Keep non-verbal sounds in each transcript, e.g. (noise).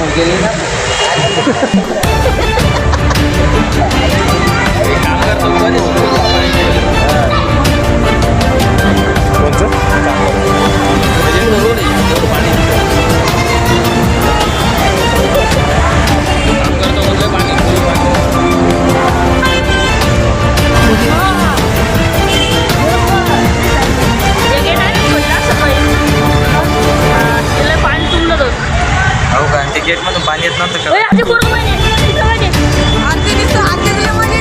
Ang galing na. (laughs) का ते gate मधून पाणी येत नव्हतं का अरे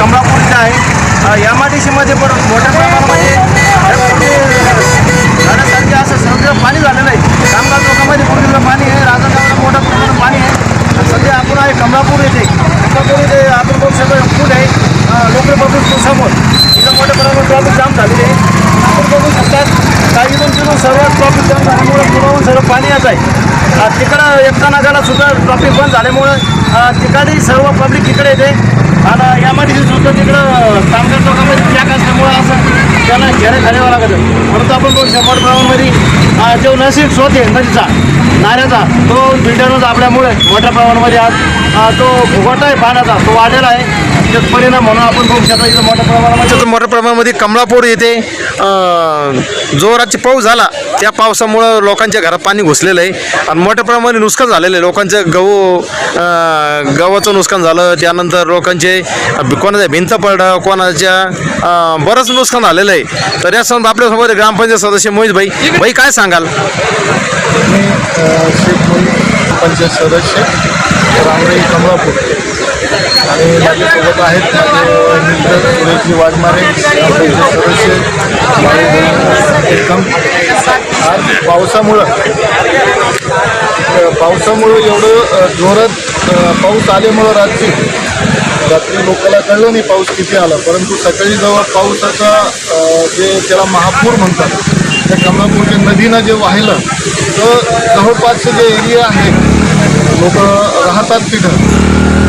कमळापूरचं आहे. एम आय सीमध्ये पण मोठ्या प्रमाणामध्ये झाडासारखे असं सगळं पाणी झालेलं आहे. कामगार लोकांमध्ये पूर्वीचं पाणी आहे राजनगावला मोठ्या प्रमाणात पाणी आहे. सध्या आपण आहे कमळापूर येथे. कमळापूर इथे आपण बघू शकतो पूल आहे लोकल पब्लिक समोर इथं मोठ्या प्रमाणात ट्रॉफिक जाम झालेली आहे. आपण बघू शकतात काही इथून तिथून सर्व ट्रॉफिक जाम झाल्यामुळे पुरावून सर्व पाणी येत आहे. तिकडं एकटा नागाला सुद्धा ट्रॉफिक बंद झाल्यामुळं तिकडेही तिकडे सर्व पब्लिक इकडे येते. आणि यामध्ये सुद्धा तिकडं कामगार लोकांमध्ये ट्रॅक असल्यामुळं असं त्यांना घेरे घालावं लागतं. परंतु आपण बघू शंभर प्रमाणामध्ये जो नसीब स्रोत आहे नदीचा नाल्याचा तो बिल्डरनं दाबल्यामुळे मोठ्या प्रमाणामध्ये आज तो फुगवटा आहे पाण्याचा तो वाढलेला आहे. त्याचा परिणाम म्हणून आपण बघू शकतो इथं मोठ्या प्रमाणामध्ये मोठ्या प्रमाणामध्ये कमलापूर येथे जोराचे पाऊस झाला. त्या पावसामुळं लोकांच्या घरात पाणी घुसलेलं आहे. आणि मोठ्या प्रमाणामध्ये नुकसान झालेलं आहे. लोकांचं गहू अं, गव्हाचं नुकसान झालं. त्यानंतर लोकांचे कोणाच्या भिंत पडलं कोणाच्या अं, बरंच नुकसान झालेलं आहे. तर या संदर्भात आपल्यासोबत ग्रामपंचायत सदस्य मोहित भाई. भाई काय सांगाल? पंचायत सदस्य रामराई कमळापूर आणि माझ्यासोबत आहेत सुरेशजी वाघमारे ग्रामपंचायत सदस्य एकम. आज पावसामुळं पावसामुळं एवढं जोरात पाऊस आल्यामुळं रात्री रात्री लोकांना कळलं नाही पाऊस किती आला. परंतु सकाळी जेव्हा पावसाचा जे त्याला महापूर म्हणतात त्या कमलापूरच्या नदीनं जे वाहिलं तर जवळपासचे जे एरिया आहे लोक राहतात तिथं.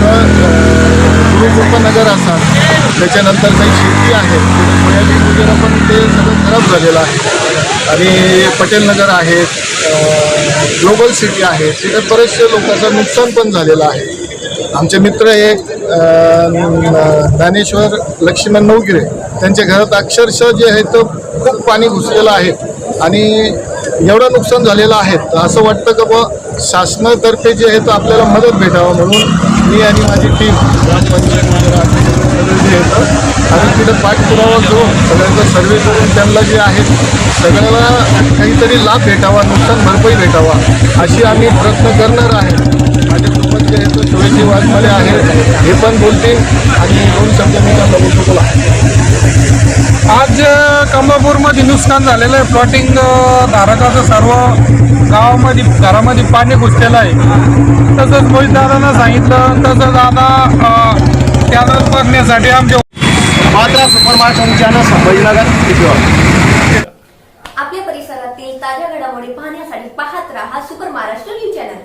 तर गुरुकृपानगर असाल त्याच्यानंतर काही शेती आहे सोयाबीन वगैरे पण ते सगळं खराब झालेलं आहे. आणि पटेल नगर आहेत ग्लोबल सिटी आहे तिथे बरेचसे लोकांचं नुकसान पण झालेलं आहे. आमचे मित्र एक ज्ञानेश्वर लक्ष्मण नवगिरे त्यांच्या घरात अक्षरशः जे आहे तर खूप पाणी घुसलेलं आहे. आणि एवढं नुकसान झालेलं आहे. तर असं वाटतं का बुवा शासनातर्फे जे आहे तर आपल्याला मदत भेटावं म्हणून मी आणि माझी टीम जे येतं आणि तिथं पाठपुरावा करून सगळ्यांचा सर्वे करून त्यांना जे आहे सगळ्याला काहीतरी लाभ भेटावा नुकसान भरपाई भेटावा अशी आम्ही प्रयत्न करणार आहे. जे आहे तो आहे हे पण बोलते आणि दोन शब्द मी त्यांना बोलतो. बोला आज अ, कमलापूरमध्ये नुकसान झालेलं आहे. प्लॉटिंग धारकाचं सर्व गावामध्ये घरामध्ये पाणी घुसलेलं आहे. तसंच मोहित सांगितलं तसंच आता त्याला बघण्यासाठी आमच्या मात्रा सुपर मार्केट संभाजीनगर आपल्या परिसरातील ताज्या घडामोडी पाहण्यासाठी पाहत राहा सुपर महाराष्ट्र न्यूज चॅनल.